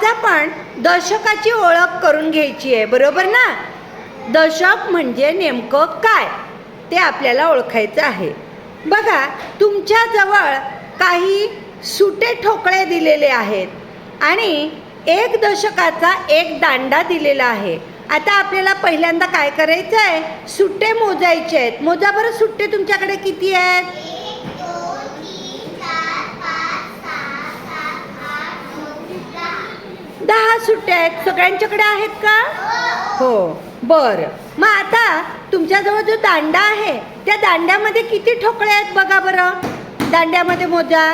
आज आपण दशकाची ओळख करून घ्यायची आहे बरोबर ना? दशक म्हणजे नेमकं काय? ते आपल्याला ओळखायचं आहे. बघा तुमच्याजवळ काही सुटे ठोकळे दिलेले आहेत आणि एक दशकाचा एक दांडा दिलेला आहे. आता आपल्याला पहिल्यांदा काय करायचं आहे सुट्टे मोजायचे आहेत. मोजा बरं सुट्टे तुमच्याकडे किती आहेत? दहा सुट्ट्या आहेत? सगळ्यांच्याकडे आहेत का? हो. बर. मग आता तुमच्याजवळ जो दांडा आहे त्या दांड्यामध्ये किती ठोकळे आहेत बघा बरं. दांड्यामध्ये मोजा.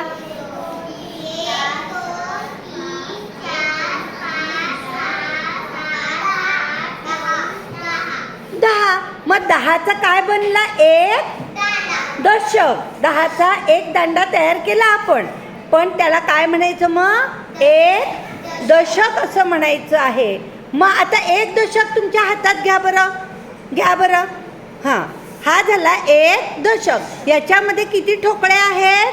दहा. मग दहाचा काय बनला? एक दशक. दहाचा एक दांडा तयार केला आपण. पण त्याला काय म्हणायचं मग? एक दशक असं म्हणायचं आहे. मग आता एक दशक तुमच्या हातात घ्या बरं. घ्या बरं. हां. हा झाला एक दशक. याच्यामध्ये किती ठोकळे आहेत?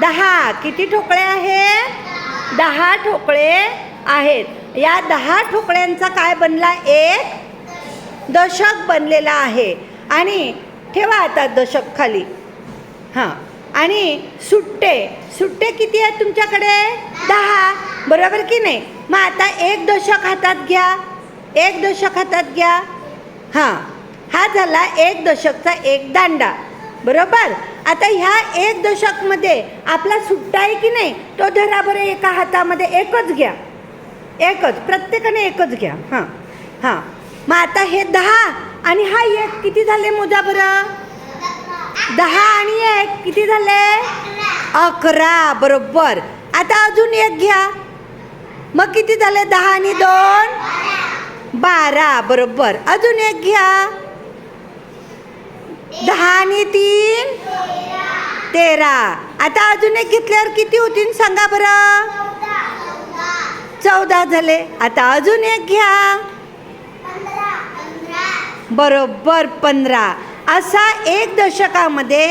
दहा. किती ठोकळे आहेत? दहा ठोकळे आहेत. या दहा ठोकळ्यांचा काय बनला? एक दशक बनलेला आहे. आणि ठेवा आता दशक खाली. हां. आणि सुट्टे. सुट्टे किती आहेत तुमच्याकडे? दहा. बरोबर की नाही? मग आता एक दशक हातात घ्या एक दशक हातात घ्या. हां हा झाला एक दशकचा एक दांडा. बरोबर? आता ह्या एक दशकमध्ये आपला सुट्टा आहे की नाही तो धरा बरं एका हातामध्ये एकच घ्या. एकच प्रत्येकाने एकच घ्या. हां हां. मग आता हे दहा आणि हा एक किती झाले मोजा बरं? दहा आणि एक किती झाले? अकरा. बरोबर. आता अजून एक घ्या. मग किती झाले? दहा आणि दोन? बारा. बरोबर. अजून एक घ्या. दहा आणि तीन? तेरा. आता अजून एक घेतल्यावर किती होतील सांगा बरं. चौदा झाले. आता अजून एक घ्या. बरोबर पंधरा. असा एक दशकामध्ये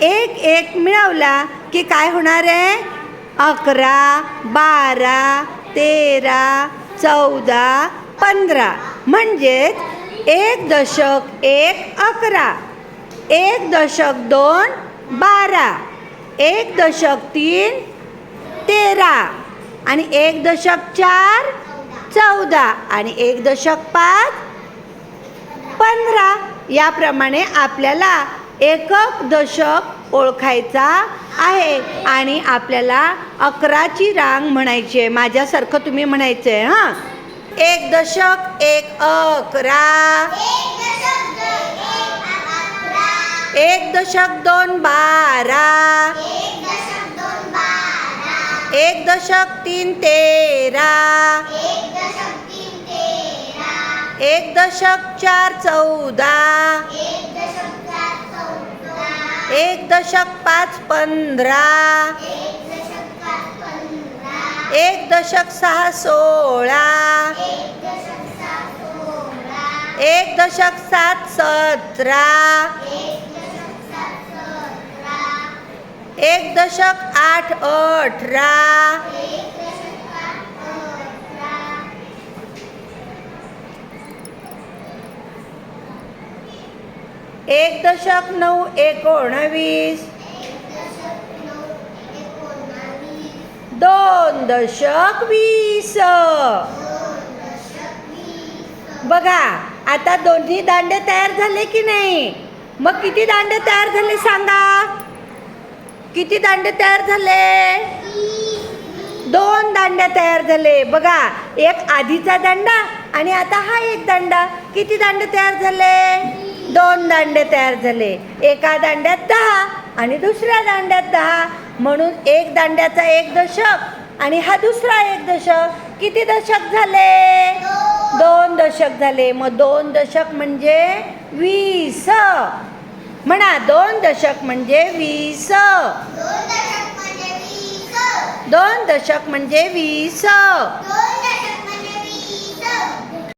एक एक मिळवला की काय होणार आहे? अकरा बारा तेरा चौदा पंधरा. म्हणजेच एक दशक एक अकरा. एक दशक दोन बारा. एक दशक तीन तेरा. आणि एक दशक चार चौदा. आणि एक दशक पाच पंधरा. याप्रमाणे आपल्याला एकक दशक ओळखायचा आहे. आणि आपल्याला अकराची रांग म्हणायची आहे. माझ्यासारखं तुम्ही म्हणायचं आहे हां? एक दशक एक अकरा. एक दशक दोन बारा. एक दशक तीन तेरा. एक दशक चार चौदा. एक दशक पाच पंधरा. एक दशक सहा सोळा. एक दशक सात सतरा. एक दशक आठ अठरा. एक दशक नऊ एकोणवीस. दोन दशक वीस. बघा आता दोन्ही दांडे तयार झाले की नाही? मग किती दांडे तयार झाले सांगा? किती दांडे तयार झाले? दोन दांड्या तयार झाले. बघा एक आधीचा दांडा आणि आता हा एक दांडा. किती दांडे तयार झाले? दोन दांडे तयार झाले. एका दांड्यात दहा आणि दुसऱ्या दांड्यात दहा. म्हणून एक दांड्याचा एक दशक आणि हा दुसरा एक दशक. किती दशक झाले? दोन दशक झाले. मग दोन दशक म्हणजे वीस. म्हणा दोन दशक म्हणजे वीस. दोन दशक म्हणजे वीस.